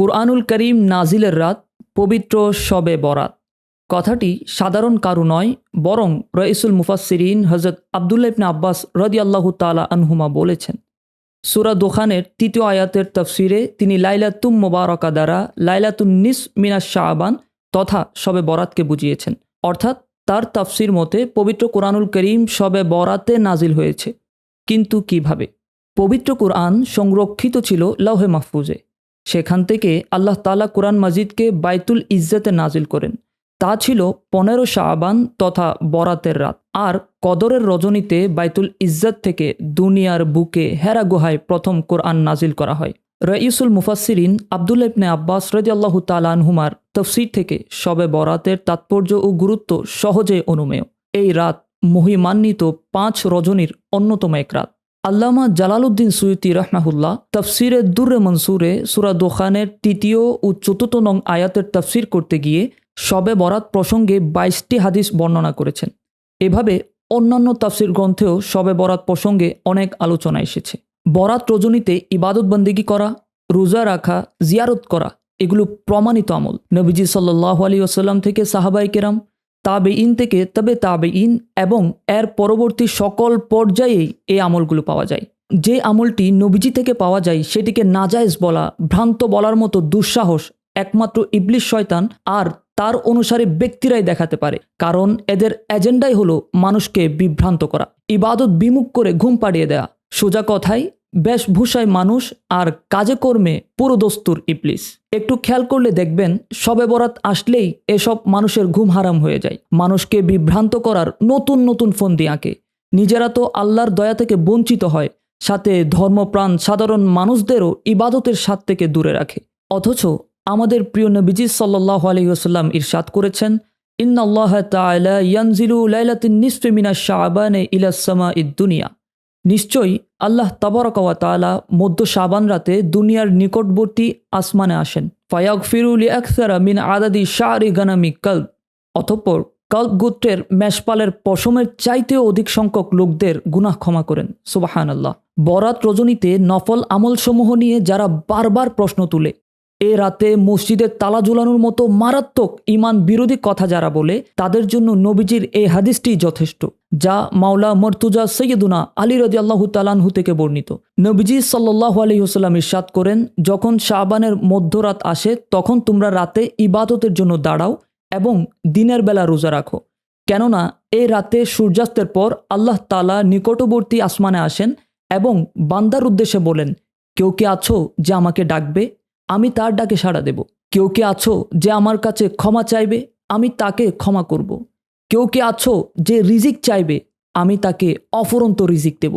কুরআনুল করিম নাজিলের রাত, পবিত্র শবে বরাত। কথাটি সাধারণ কারু নয়, বরং রইসুল মুফাসসিরিন হজরত আবদুল্লা ইবনে আব্বাস রদিয়াল্লাহু তালা আনহুমা বলেছেন। সুরা দোখানের তৃতীয় আয়াতের তফসিরে তিনি লাইলাতুম মোবারকা দ্বারা লাইলাতুন নিস মিনাস শাহবান তথা শবে বরাতকে বুঝিয়েছেন। অর্থাৎ তার তফসির মতে পবিত্র কোরআনুল করিম শবে বরাতে নাজিল হয়েছে। কিন্তু কীভাবে? পবিত্র কোরআন সংরক্ষিত ছিল লৌহে মাহফুজে। সেখান থেকে আল্লাহ তালা কোরআন মাজিদকে বাইতুল ইজ্জতে নাজিল করেন। তা ছিল পনেরো শাহবান তথা বরাতের রাত। আর কদরের রজনীতে বাইতুল ইজ্জত থেকে দুনিয়ার বুকে হেরা গুহায় প্রথম কোরআন নাজিল করা হয়। রঈসুল মুফাসিরিন আবদুল্লা ইবনে আব্বাস রদিয়াল্লাহু তালানহুমার তফসির থেকে সবে বরাতের তাৎপর্য ও গুরুত্ব সহজে অনুমেয়। এই রাত মহিমান্বিত পাঁচ রজনীর অন্যতম এক রাত। আল্লামা জালালউদ্দিন সুয়ুতি রহমাহুল্লাহ তফসিরে দুর্রে মনসুরে সুরা দোখানের তৃতীয় ও চতুর্থ নং আয়াতের তফসির করতে গিয়ে শবে বরাত প্রসঙ্গে বাইশটি হাদিস বর্ণনা করেছেন। এভাবে অন্যান্য তাফসির গ্রন্থেও শবে বরাত প্রসঙ্গে অনেক আলোচনা এসেছে। বরাত রজনীতে ইবাদত বন্দিগি করা, রোজা রাখা, জিয়ারত করা, এগুলো প্রমাণিত আমল। নবীজি সাল্লাহ আলী আসাল্লাম থেকে সাহাবাই কেরাম তাবে ইন থেকে তবে তাবে ইন এবং এর পরবর্তী সকল পর্যায়েই এই আমলগুলো পাওয়া যায়। যে আমলটি নবীজি থেকে পাওয়া যায়, সেটিকে নাজায়েজ বলা, ভ্রান্ত বলার মতো দুঃসাহস, একমাত্র ইবলিশ শয়তান আর তার অনুসারে ব্যক্তিরাই দেখাতে পারে। কারণ এদের এজেন্ডাই হলো মানুষকে বিভ্রান্ত করা, ইবাদত বিমুখ করে ঘুম পাড়িয়ে দেয়া। সোজা কথায় বেশভূষায় মানুষ আর কাজে কর্মে পুরো দস্তুর ইবলিস। একটু খেয়াল করলে দেখবেন সবে বরাত আসলেই এসব মানুষের ঘুম হারাম হয়ে যায়। মানুষকে বিভ্রান্ত করার নতুন নতুন ফন্দি আঁকে। নিজেরা তো আল্লাহর দয়া থেকে বঞ্চিত হয়, সাথে ধর্মপ্রাণ সাধারণ মানুষদেরও ইবাদতের স্বাদ থেকে দূরে রাখে। অথচ আমাদের প্রিয় নবীজি সাল্লাহ আলহিহাস্লাম ইরশাদ করেছেন, ইন্নাল্লাহ তাআলা ইয়ানজিলু লাইলাতিন সামা দুনিয়া। নিশ্চয়ই আল্লাহ তাবারকাওয়া তাআলা মধ্য সাবান রাতে দুনিয়ার নিকটবর্তী আসমানে আসেন। ফায়াক ফিরুলি আকসারা মিন আদাদি শাহরি গানামি কল্প অতঃপর কল্প গোত্রের মেষপালের পশমের চাইতেও অধিক সংখ্যক লোকদের গুনাহ ক্ষমা করেন। সুবাহান আল্লাহ বরাত রজনীতে নফল আমলসমূহ নিয়ে যারা বারবার প্রশ্ন তুলে এ রাতে মসজিদের তালা ঝুলানোর মতো মারাত্মক ইমান বিরোধী কথা যারা বলে, তাদের জন্য নবীজির এই হাদিসটি যথেষ্ট, যা মাওলা মর্তুজা সৈয়দুনা আলী রদি আল্লাহ তালানহু থেকে বর্ণিত। নবীজি সাল্লাহ আলহিহসাল্লাম ইরশাদ করেন, যখন শাহবানের মধ্যরাত আসে, তখন তোমরা রাতে ইবাদতের জন্য দাঁড়াও এবং দিনের বেলা রোজা রাখো। কেননা এই রাতে সূর্যাস্তের পর আল্লাহ তালা নিকটবর্তী আসমানে আসেন এবং বান্দার উদ্দেশ্যে বলেন, কেউ কে আছো যে আমাকে ডাকবে আমি তার ডাকে সাড়া দেব। কেউ কে আছো যে আমার কাছে ক্ষমা চাইবে? আমি তাকে ক্ষমা করব। কেউ কে আছো যে রিজিক চাইবে? আমি তাকে অফরন্ত রিজিক দেব।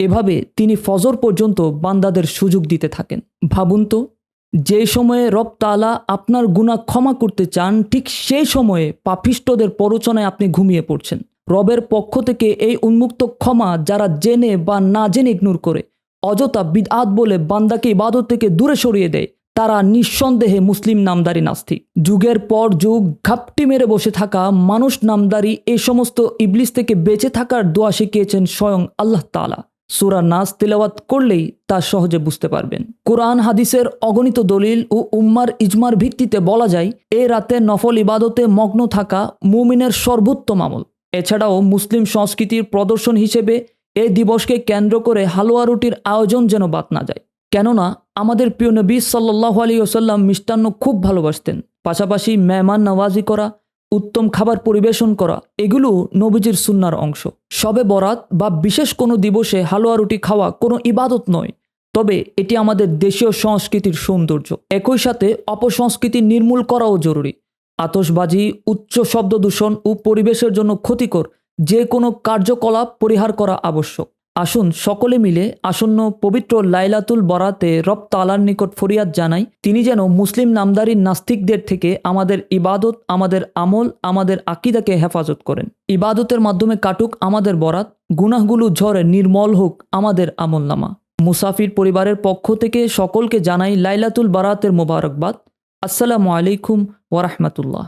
এভাবে তিনি ফজর পর্যন্ত বান্দাদের সুযোগ দিতে থাকেন। ভাবুন তো, যে সময়ে রব তালা আপনার গুণা ক্ষমা করতে চান, ঠিক সেই সময়ে পাপিষ্টদের প্ররোচনায় আপনি ঘুমিয়ে পড়ছেন। রবের পক্ষ থেকে এই উন্মুক্ত ক্ষমা যারা জেনে বা না জেনে ইগনোর করে, অযথা বিদআত বলে বান্দাকে ইবাদত থেকে দূরে সরিয়ে দেয়। তারা নিঃসন্দেহে মুসলিম নামদারি নাস্তিক। যুগের পর যুগ ঘাপটি মেরে বসে থাকা মানুষ নামদারি এই সমস্ত ইবলিস থেকে বেঁচে থাকার দোয়া শিখিয়েছেন স্বয়ং আল্লাহ তালা সুরা নাস তেলাওয়াত করলেই তা সহজে বুঝতে পারবেন। কোরআন, হাদিসের অগণিত দলিল ও উম্মার ইজমার ভিত্তিতে বলা যায়, এ রাতে নফল ইবাদতে মগ্ন থাকা মুমিনের সর্বোত্তম আমল। এছাড়াও মুসলিম সংস্কৃতির প্রদর্শন হিসেবে এ দিবসকে কেন্দ্র করে হালুয়া রুটির আয়োজন যেন বাদ না যায়। কেননা আমাদের প্রিয় নবী সাল্লাহ আলী ওসাল্লাম মিষ্টান্ন খুব ভালোবাসতেন। পাশাপাশি মেহমান নওয়াজি করা, উত্তম খাবার পরিবেশন করা, এগুলো নবীজির সুন্নার অংশ। সবে বরাত বা বিশেষ কোনো দিবসে হালুয়া রুটি খাওয়া কোনো ইবাদত নয়, তবে এটি আমাদের দেশীয় সংস্কৃতির সৌন্দর্য। একই সাথে অপসংস্কৃতি নির্মূল করাও জরুরি। আতসবাজি উচ্চ শব্দ দূষণ ও পরিবেশের জন্য ক্ষতিকর যে কোনো কার্যকলাপ পরিহার করা আবশ্যক। আসুন সকলে মিলে আসন্ন পবিত্র লাইলাতুল বরাতে রব তালার নিকট ফরিয়াদ জানাই। তিনি যেন মুসলিম নামদারি নাস্তিকদের থেকে আমাদের ইবাদত, আমাদের আমল, আমাদের আকিদাকে হেফাজত করেন। ইবাদতের মাধ্যমে কাটুক আমাদের বরাত, গুনাহগুলো ঝরে নির্মল হোক আমাদের আমলনামা। মুসাফির পরিবারের পক্ষ থেকে সকলকে জানাই লাইলাতুল বারাতের মোবারকবাদ। আসসালামু আলাইকুম ওরহমতুল্লাহ